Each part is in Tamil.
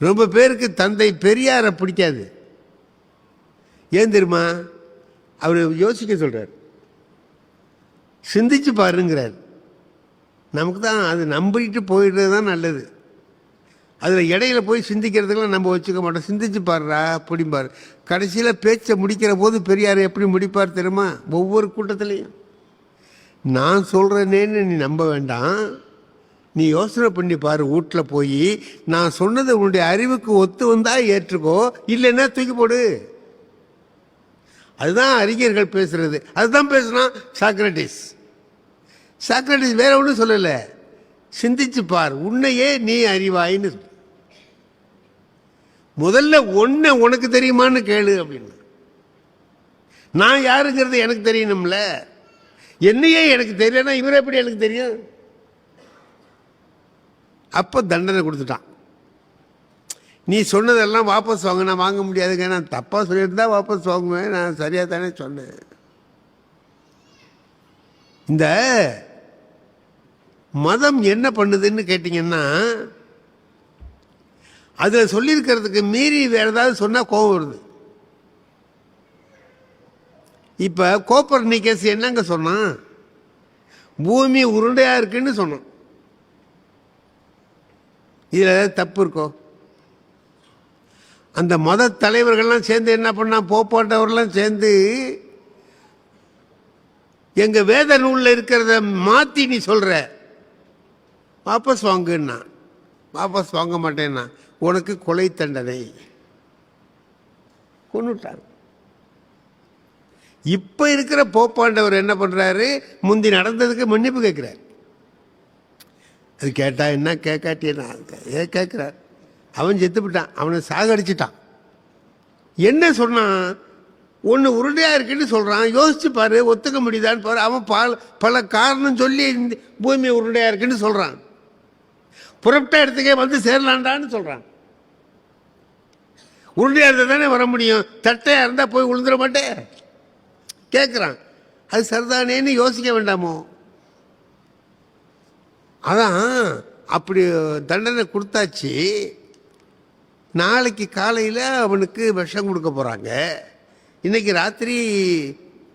ரொம்ப பேருக்கு தந்தை பெரியாரை பிடிக்காது. ஏன் தெரியுமா? அவர் யோசிக்க சொல்கிறார் சிந்திச்சு பாருங்கிறார். நமக்கு தான் அது நம்பிட்டு போயிடுறது தான் நல்லது. அதில் இடையில போய் சிந்திக்கிறதுக்கெல்லாம் நம்ம வச்சுக்க மாட்டோம். சிந்திச்சு பாருறா பிடிப்பார் கடைசியில் பேச்சை முடிக்கிற போது பெரியார் எப்படி முடிப்பார் தெரியுமா? ஒவ்வொரு கூட்டத்திலையும். நான் சொல்கிறேனேன்னு நீ நம்ப வேண்டாம். நீ யோசனை பண்ணி பாரு வீட்டில் போய் நான் சொன்னது உன்னுடைய அறிவுக்கு ஒத்து வந்தால் ஏற்றுக்கோ இல்லைன்னா தூக்கி போடு. அதுதான் அறிஞர்கள் பேசுறது. அதுதான் பேசுனான் சாக்ரட்டிஸ் சாக்ரட்டிஸ் வேற ஒன்றும் சொல்லலை. சிந்திச்சு பார் உன்னையே நீ அறிவாயின்னு முதல்ல ஒன்று உனக்கு தெரியுமான்னு கேளு அப்படின்னு. நான் யாருங்கிறது எனக்கு தெரியணும்ல. என்னையே எனக்கு தெரியலன்னா இவரை எப்படி எனக்கு தெரியும்? அப்போ தண்டனை கொடுத்துட்டான். நீ சொன்னதெல்லாம் வாபஸ் வாங்க நான் வாங்க முடியாதுங்க. நான் தப்பாக சொல்லியிருந்தா வாபஸ் வாங்குவேன். நான் சரியாக தானே சொன்னேன். இந்த மதம் என்ன பண்ணுதுன்னு கேட்டிங்கன்னா அதில் சொல்லியிருக்கிறதுக்கு மீறி வேறு ஏதாவது சொன்னால் கோபம் வருது. இப்போ கோப்பர் நிக்கஸ் என்னங்க சொன்னான்? பூமி உருண்டையாக இருக்குன்னு சொன்னான். இதில் ஏதாவது தப்பு இருக்கோ? அந்த மத தலைவர்கள்லாம் சேர்ந்து என்ன பண்ணால் போப்பாட்டவர்கள்லாம் சேர்ந்து எங்கள் வேத நூலில் இருக்கிறத மாற்றி நீ சொல்கிற வாபஸ் வாங்குன்னா வாபஸ் வாங்க மாட்டேன்னா உனக்கு கொலை தண்டனை. கொண்டுட்டாங்க இப்போ இருக்கிற போப்பாண்டவர் என்ன பண்ணுறாரு முந்தி நடந்ததுக்கு மன்னிப்பு கேட்குறாரு. அது கேட்டால் என்ன கேட்காட்டி ஏ கேட்குறார். அவன் செத்துப்பிட்டான். விட்டான் அவனை சாகடிச்சிட்டான். என்ன சொன்னான்? ஒன்று உருண்டையாக இருக்குன்னு சொல்கிறான் யோசிச்சு பாரு ஒத்துக்க முடியுதான்னு பாரு. அவன் பல பல காரணம் சொல்லி இந்த பூமி உருண்டையாக இருக்குன்னு சொல்கிறான் புறப்பட்ட இடத்துக்கே வந்து சேரலாண்டான்னு சொல்கிறான் உருண்டையாக இருந்தால் தானே வர முடியும். தட்டையாக இருந்தால் போய் விழுந்துட மாட்டேன் கேட்குறான் அது சரிதானேன்னு யோசிக்க வேண்டாமோ? அதான் அப்படி தண்டனை கொடுத்தாச்சு. நாளைக்கு காலையில் அவனுக்கு விஷம் கொடுக்க போகிறாங்க இன்றைக்கி ராத்திரி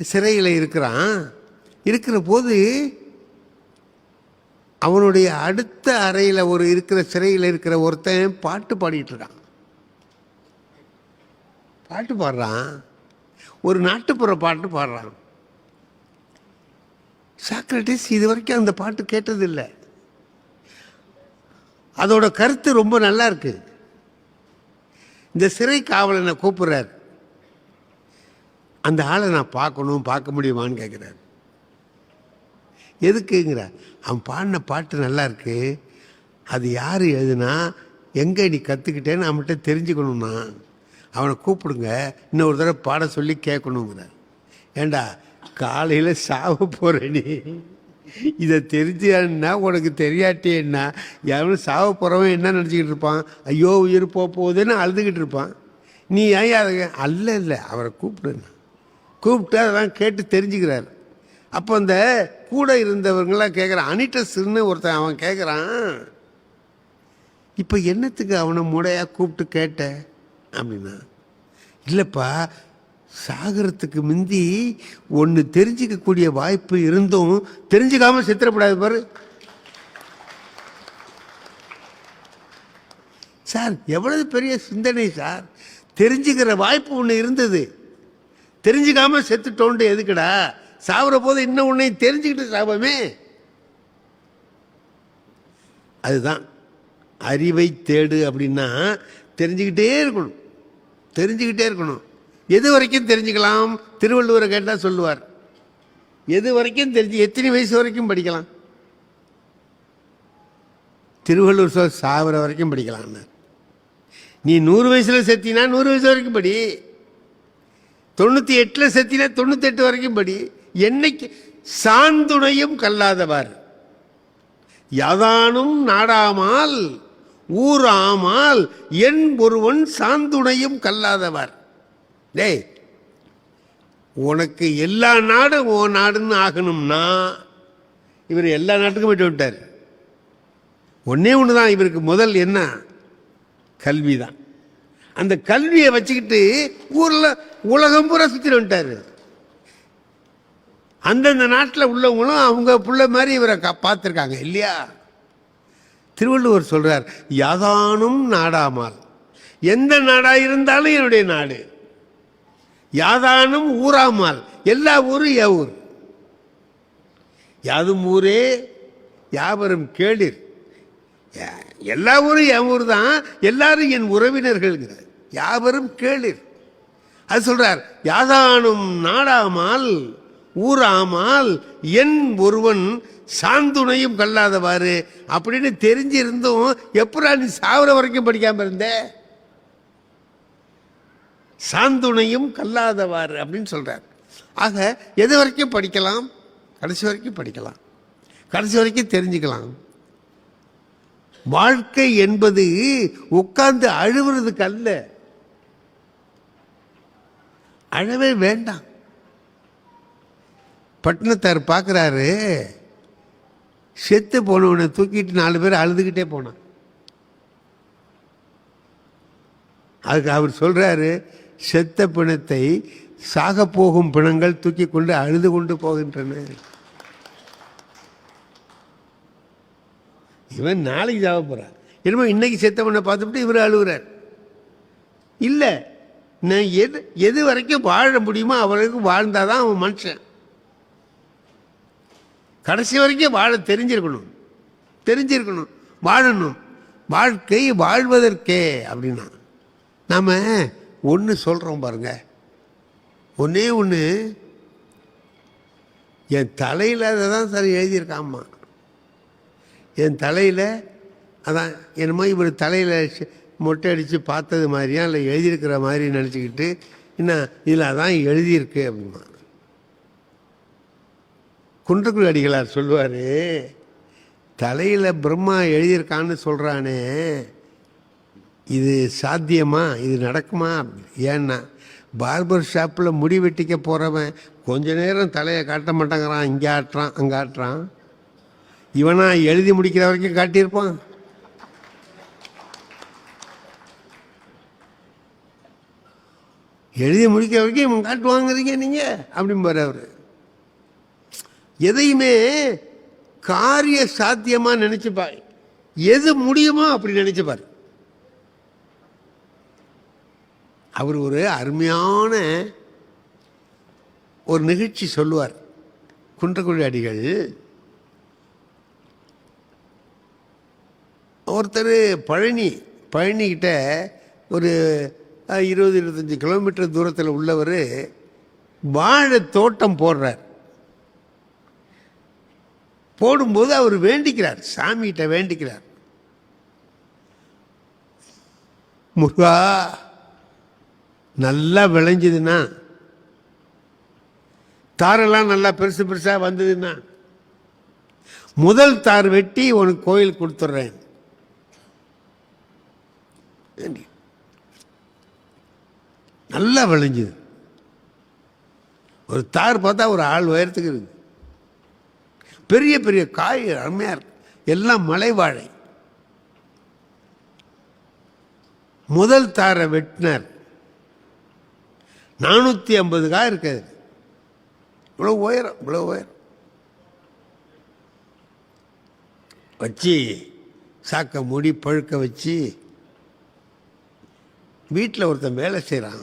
சிறையில் இருக்கிறான். இருக்கிற போது அவனுடைய அடுத்த அறையில் ஒரு இருக்கிற சிறையில் இருக்கிற ஒருத்தன் பாட்டு பாடிட்டு இருக்கான். பாட்டு பாடுறான். ஒரு நாட்டுப்புற பாட்டு பாடுறான். சாக்ரட்டிஸ் இது வரைக்கும் அந்த பாட்டு கேட்டதில்லை. அதோட கருத்து ரொம்ப நல்லா இருக்கு. இந்த சிறை காவலனை கூப்பிடுறார். அந்த ஆளை நான் பார்க்கணும் பார்க்க முடியுமான்னு கேட்குறாரு. எதுக்குங்கிற? அவன் பாடின பாட்டு நல்லா இருக்கு. அது யார் எழுதுனா எங்கே நீ கற்றுக்கிட்டேன்னு அவன்கிட்ட தெரிஞ்சுக்கணும்னா அவனை கூப்பிடுங்க இன்னொரு தடவை பாட சொல்லி கேட்கணுங்கிறார் ஏண்டா காலையில் சாவ போகிற நீ. இதை தெரிஞ்சுன்னா உனக்கு தெரியாட்டேன்னா எவனும் சாவ போகிறவன் என்ன நினச்சிக்கிட்டு இருப்பான்? ஐயோ உயிர் போக போகுதுன்னு அழுதுகிட்டு இருப்பான். நீ ஏன் அதை அல்ல இல்லை அவரை கூப்பிடுங்க கூப்பிட்டு அதெல்லாம் கேட்டு தெரிஞ்சுக்கிறார். அப்போ அந்த கூட இருந்தவங்களாம் கேட்குறான் அனிட்டஸ்ன்னு ஒருத்தன் அவன் கேட்குறான் இப்போ என்னத்துக்கு அவனை முடையாக கூப்பிட்டு கேட்ட? அப்படின்னா இல்லைப்பா சாகரத்துக்கு முந்தி ஒன்று தெரிஞ்சிக்கக்கூடிய வாய்ப்பு இருந்தும் தெரிஞ்சுக்காமல் சித்திரப்படாது பாரு. சார் எவ்வளவு பெரிய சிந்தனை சார். தெரிஞ்சுக்கிற வாய்ப்பு ஒன்று இருந்தது. தெரிஞ்சுக்காம செத்துட்டோண்டு எதுக்குடா? சாவுற போது இன்னும் உன்னை தெரிஞ்சுக்கிட்டு சாபமே அதுதான். அறிவை தேடு அப்படின்னா தெரிஞ்சுக்கிட்டே இருக்கணும். தெரிஞ்சுக்கிட்டே இருக்கணும். எது வரைக்கும் தெரிஞ்சுக்கலாம்? திருவள்ளுவரை கேட்டால் சொல்லுவார். எது வரைக்கும் தெரிஞ்சு எத்தனை வயசு வரைக்கும் படிக்கலாம்? திருவள்ளுவர் சொல் சாவர வரைக்கும் படிக்கலாம்னு. நீ நூறு வயசில் செத்தினா நூறு வயசு வரைக்கும் படி. தொண்ணூற்றி எட்டில் செத்தினா தொண்ணூத்தெட்டு வரைக்கும் படி. என்னைக்கு? சாந்துணையும் கல்லாதவார். யாதானும் நாடாமால் ஊராமால் என் ஒருவன் சாந்துணையும் கல்லாதவர். டேய் உனக்கு எல்லா நாடும் ஓ நாடுன்னு ஆகணும்னா இவர் எல்லா நாட்டுக்கும் போய்ட்டு விட்டார் ஒன்னே ஒன்று தான் இவருக்கு முதல் என்ன? கல்வி தான் அந்த கல்வியை வச்சுக்கிட்டு ஊரில் உலகம் பூரா சுற்றிட்டு வந்துட்டாரு. அந்தந்த நாட்டில் உள்ளவங்களும் அவங்க பிள்ளை மாதிரி இவரை பார்த்துருக்காங்க இல்லையா? திருவள்ளுவர் சொல்கிறார் யாதானும் நாடாமால். எந்த நாடாக இருந்தாலும் என்னுடைய நாடு. யாதானும் ஊராமால் எல்லா ஊரும் ஏ ஊர். யாதும் ஊரே யாவரும் கேளிர். யா- எல்லா ஊரும் என் ஊர் தான். எல்லாரும் என் உறவினர்கள்ங்கிறார். யாவரும் கேளிர். அது சொல்றார் யாதானும் நாடாமால் ஊராமால் என் ஒருவன் சாந்துணையும் கல்லாதவாறு. அப்படின்னு தெரிஞ்சிருந்தும் எப்படா நீ சாவர வரைக்கும் படிக்காமல் இருந்தேன் சாந்துணையும் கல்லாதவாறு அப்படின்னு சொல்கிறார் ஆக எது வரைக்கும் படிக்கலாம்? கடைசி வரைக்கும் படிக்கலாம். கடைசி வரைக்கும் தெரிஞ்சுக்கலாம். வாழ்க்கை என்பது உட்கார்ந்து அழுவுறதுக்கு அல்ல. அழவே வேண்டாம். பட்டினத்தார் பார்க்குறாரு. செத்து போனவனை தூக்கிட்டு நாலு பேர் அழுதுகிட்டே போனான். அதுக்கு அவர் சொல்றாரு செத்த பிணத்தை சாக போகும் பிணங்கள் தூக்கி கொண்டு அழுது கொண்டு போகின்றன. இவன் நாளைக்கு சாக போறான். என்னமோ இன்னைக்கு செத்தவனை பார்த்துட்டு இவர் அழுகுறார். இல்லை நான் எது எது வரைக்கும் வாழ முடியுமோ அவருக்கு வாழ்ந்தாதான் அவன் மனுஷன். கடைசி வரைக்கும் வாழ தெரிஞ்சிருக்கணும். தெரிஞ்சிருக்கணும். வாழணும். வாழ்க்கை வாழ்வதற்கே அப்படின்னா நாம் ஒன்று சொல்கிறோம் பாருங்க. ஒன்றே ஒன்று என் தலையில் அதை தான் சார் எழுதியிருக்காம்மா என் தலையில் அதான் என்னமோ இவர் தலையில் மொட்டை அடித்து பார்த்தது மாதிரியா இல்லை எழுதியிருக்கிற மாதிரி நினச்சிக்கிட்டு என்ன இதில் அதான் எழுதியிருக்கு அப்படின்னா குன்றக்குள் அடிகளார் சொல்லுவார் தலையில் பிரம்மா எழுதியிருக்கான்னு சொல்கிறானே இது சாத்தியமா? இது நடக்குமா? ஏன்னா பார்பர் ஷாப்பில் முடி வெட்டிக்க போகிறவன் கொஞ்ச நேரம் தலையை காட்ட மாட்டேங்கிறான் இங்கே ஆட்டுறான் அங்கே ஆட்டுறான். இவனா எழுதி முடிக்கிற வரைக்கும் காட்டியிருப்பான். எழுதி முடிக்கிற வரைக்கும் இவன் காட்டுவாங்கிறீங்க நீங்கள் அப்படிம்பார் அவர். எதையுமே காரிய சாத்தியமாக நினச்சிப்பார். எது முடியுமோ அப்படி நினச்சிப்பார். அவர் ஒரு அருமையான ஒரு நிகழ்ச்சி சொல்லுவார். குன்றக்குழி அடிகள் ஒருத்தர் பழனி பழனிக்கிட்ட ஒரு இருபது இருபத்தஞ்சி கிலோமீட்டர் தூரத்தில் உள்ளவர் வாழை தோட்டம் போடுறார். போடும்போது அவர் வேண்டிக்கிறார் சாமிகிட்ட வேண்டிக்கிறார். முருகா நல்லா விளைஞ்சதுன்னா தாரெல்லாம் நல்லா பெருசு பெருசாக வந்ததுன்னா முதல் தார் வெட்டி உனக்கு கோயில் கொடுத்துட்றேன் நல்லா விளைஞ்சுது. ஒரு தார் பார்த்தா ஒரு ஆள் உயரத்துக்கு இருக்கு. பெரிய பெரிய காய் அருமையாக இருக்கு. எல்லாம் மலை வாழை. முதல் தாரை வெட்டினார். நானூற்றி ஐம்பது காய் இருக்குது இவ்வளோ உயரம் இவ்வளோ உயரம். வச்சு சாக்க மூடி பழுக்க வச்சு வீட்டில் ஒருத்தன் வேலை செய்கிறான்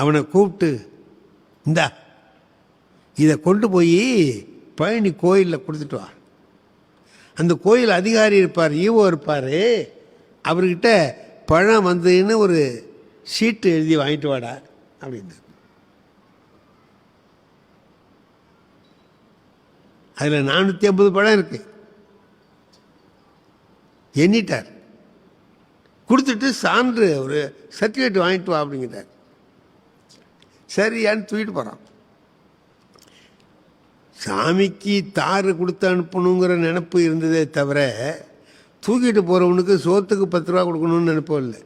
அவனை கூப்பிட்டு இந்தா இதை கொண்டு போய் பழனி கோயிலில் கொடுத்துட்டு வா. அந்த கோயில் அதிகாரி இருப்பார் ஈவோ இருப்பார். அவர்கிட்ட பழம் வந்ததுன்னு ஒரு சீட்டு எழுதி வாங்கிட்டு வாடா அப்படின்னு அதில் நானூற்றி ஐம்பது படம் இருக்கு. எண்ணிட்டார். கொடுத்துட்டு சான்று ஒரு சர்டிஃபிகேட் வாங்கிட்டு வா அப்படிங்கிட்டார் சரியான்னு தூக்கிட்டு போகிறான் சாமிக்கு தாறு கொடுத்து அனுப்பணுங்கிற நினப்பு இருந்ததே தவிர தூக்கிட்டு போகிறவனுக்கு சோத்துக்கு பத்து ரூபா கொடுக்கணும்னு நினைப்போம் இல்லை.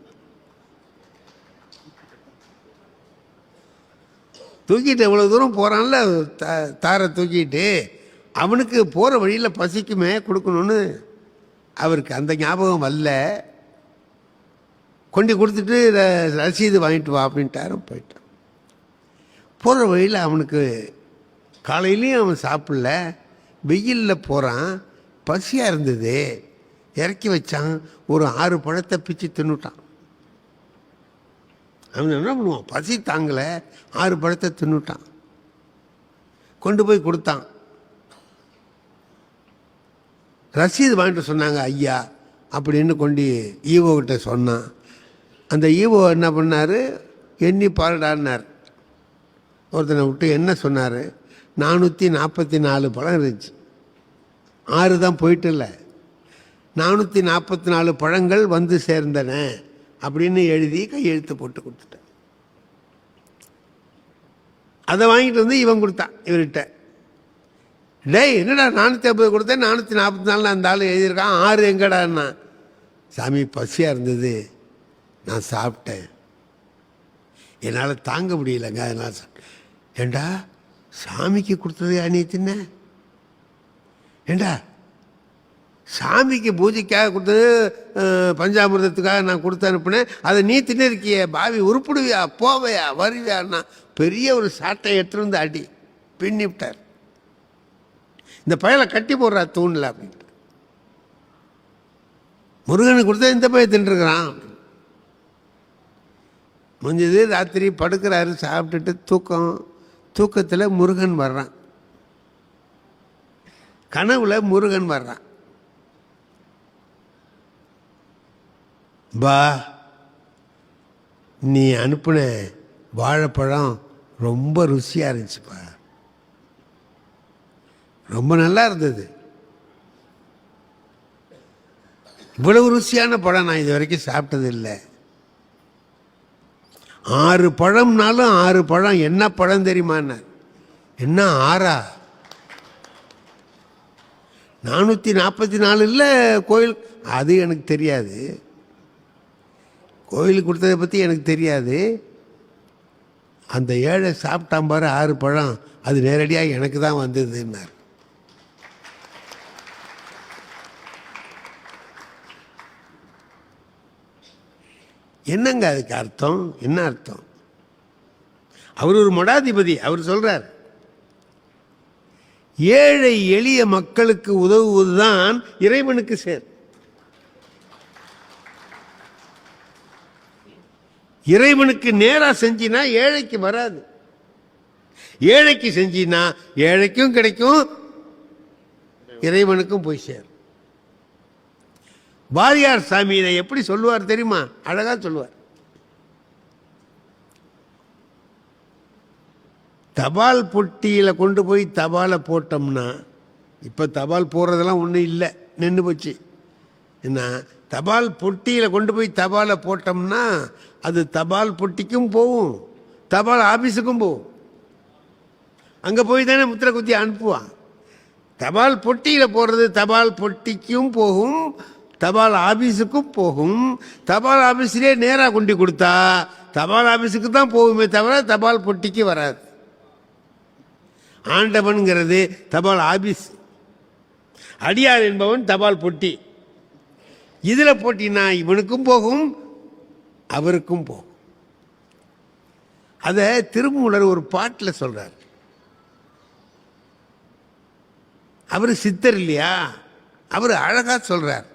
தூக்கிட்டு எவ்வளோ தூரம் போகிறான்ல த தாரை தூக்கிட்டு. அவனுக்கு போகிற வழியில் பசிக்குமே கொடுக்கணும்னு அவருக்கு அந்த ஞாபகம் வரல. கொண்டு கொடுத்துட்டு ரசீது வாங்கிட்டு வா அப்படின்ட்டாரு போயிட்டான். போகிற வழியில் அவனுக்கு காலையிலையும் அவன் சாப்பிடல. வெயிலில் போகிறான் பசியாக இருந்தது. இறக்கி வச்சான். ஒரு ஆறு பழத்தை பிச்சு தின்னுட்டான். அவன் என்ன பண்ணுவான்? பசி தாங்கலை. ஆறு பழத்தை தின்னுட்டான். கொண்டு போய் கொடுத்தான். ரசீது வாங்கிட்டு சொன்னாங்க ஐயா அப்படின்னு கொண்டு ஈவோ கிட்ட சொன்னான். அந்த ஈவோ என்ன பண்ணார்? எண்ணி பாருடான்னார். ஒருத்தனை விட்டு என்ன சொன்னார்? நானூற்றி நாற்பத்தி நாலு பழம் இருந்துச்சு. ஆறு தான் போயிட்டு இல்லை நானூற்றி நாற்பத்தி நாலு பழங்கள் வந்து சேர்ந்தன. அப்படின்னு எழுதி கையெழுத்து போட்டு கொடுத்துட்டேன். அதை வாங்கிட்டு வந்து இவன் கொடுத்தான் இவர்கிட்ட. டேய் என்னடா நானூற்றி ஐம்பது கொடுத்தேன் நானூற்றி நாற்பத்தி நாலு அந்த ஆள் எழுதியிருக்கான் ஆறு எங்கடான்னா சாமி பசியாக இருந்தது. நான் சாப்பிட்டேன். என்னால் தாங்க முடியலங்க அதனால் ஏண்டா சாமிக்கு கொடுத்தது நீ தின்ன? ஏண்டா சாமிக்கு பூஜைக்காக கொடுத்தது பஞ்சாமிரதத்துக்காக நான் கொடுத்து அனுப்புனேன். அதை நீ தின்னிருக்கிய பாவி உருப்பிடுவியா போவையா வருவியான்னா பெரிய ஒரு சாட்டை எடுத்துகிட்டு வந்து அடி பின்னி விட்டார். இந்த பயலை கட்டி போடுறா தூணில் அப்படின்ட்டு. முருகனுக்கு கொடுத்தா இந்த பையன் தின்றுருக்கிறான் முடிஞ்சது ராத்திரி படுக்கிறாரு சாப்பிட்டுட்டு தூக்கம். தூக்கத்தில் முருகன் வர்றான். கனவுல முருகன் வர்றான். பா நீ அனுப்பின வாழைப்பழம் ரொம்ப ருசியாக இருந்துச்சுப்பா. ரொம்ப நல்லா இருந்தது. இவ்வளவு ருசியான பழம் நான் இது வரைக்கும் சாப்பிட்டதில்லை. ஆறு பழம்னாலும் ஆறு பழம். என்ன பழம் தெரியுமான்னார்? என்ன ஆறா? நானூற்றி நாற்பத்தி நாலு இல்லை கோயில் அது எனக்கு தெரியாது. கோயிலுக்கு கொடுத்ததை பற்றி எனக்கு தெரியாது. அந்த ஏழை சாப்பிட்டான் பாரு ஆறு பழம். அது நேரடியாக எனக்கு தான் வந்ததுன்னார். என்னங்க அதுக்கு அர்த்தம்? என்ன அர்த்தம்? அவர் ஒரு மடாதிபதி அவர் சொல்கிறார் ஏழை எளிய மக்களுக்கு உதவுவதுதான் இறைவனுக்கு சேர். இறைவனுக்கு நேராக செஞ்சினா ஏழைக்கு வராது. ஏழைக்கு செஞ்சினா ஏழைக்கும் கிடைக்கும் இறைவனுக்கும் போய் சேரும். வாரியார் சாமி இதை எப்படி சொல்லுவார் தெரியுமா? அழகா சொல்லுவார். தபால் பொட்டியில் கொண்டு போய் தபாலை போட்டோம்னா இப்போ தபால் போடுறதெல்லாம் ஒன்றும் இல்லை நின்று போச்சு. என்ன தபால் பொட்டியில் கொண்டு போய் தபாலை போட்டோம்னா அது தபால் பொட்டிக்கும் போகும் தபால் ஆபீஸுக்கும் போகும் அங்கே போய் தானே முத்திரை குத்தி அனுப்புவான். தபால் பொட்டியில் போடுறது தபால் பொட்டிக்கும் போகும் தபால் ஆபீஸுக்கும் போகும். தபால் ஆஃபீஸ்லேயே நேராக கொண்டு கொடுத்தா தபால் ஆஃபீஸுக்கு தான் போகுமே தவிர தபால் பொட்டிக்கு வராது. ஆண்டவன்கிறது தபால் ஆபீஸ். அடியார் என்பவன் தபால் பொட்டி. இதில் போட்டினா இவனுக்கும் போகும் அவருக்கும் போகும். அதை திருமூலர் ஒரு பாட்டில் சொல்கிறார் அவர் சித்தர் இல்லையா? அவர் அழகாக சொல்கிறார்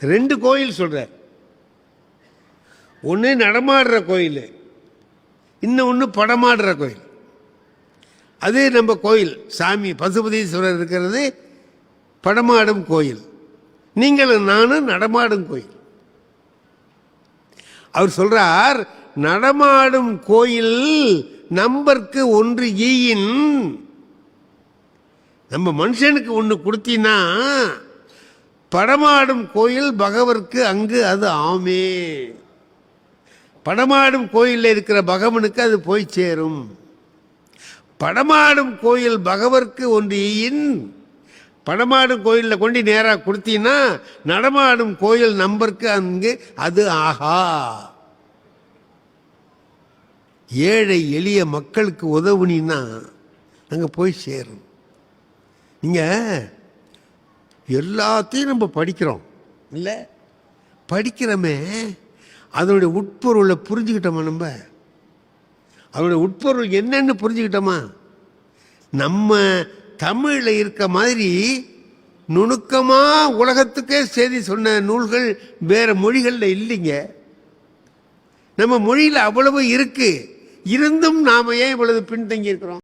ரெண்டு கோயில் சொல்கிறார் ஒன்று நடமாடுற கோயில் இன்னும் ஒன்று படமாடுற கோயில். அது நம்ம கோயில் சாமி பசுபதீஸ்வரர் இருக்கிறது படமாடும் கோயில். நீங்களும் நானும் நடமாடும் கோயில். அவர் சொல்றார் நடமாடும் கோயில் நம்பருக்கு ஒன்று ஈயின். நம்ம மனுஷனுக்கு ஒன்று கொடுத்தினா படமாடும் கோயில் பகவருக்கு அங்கு அது ஆமே. படமாடும் கோயிலில் இருக்கிற பகவனுக்கு அது போய் சேரும். படமாடும் கோயில் பகவருக்கு ஒன்று ஈயின். படமாடும் கோயிலில் கொண்டு நேராக கொடுத்தீங்கன்னா நடமாடும் கோயில் நம்பருக்கு அங்கு அது ஆஹா. ஏழை எளிய மக்களுக்கு உதவுனின்னா அங்கே போய் சேரும். நீங்கள் எல்லாத்தையும் நம்ம படிக்கிறோம் இல்லை? படிக்கிறோமே அதனுடைய உட்பொருளை புரிஞ்சுக்கிட்டோமா நம்ம? அதனுடைய உட்பொருள் என்னன்னு புரிஞ்சுக்கிட்டோமா? நம்ம தமிழில் இருக்க மாதிரி நுணுக்கமாக உலகத்துக்கே செய்தி சொன்ன நூல்கள் வேறு மொழிகளில் இல்லைங்க. நம்ம மொழியில் அவ்வளவு இருக்குது இருந்தும் நாம ஏன் இவ்வளவு பின்தங்கி இருக்கிறோம்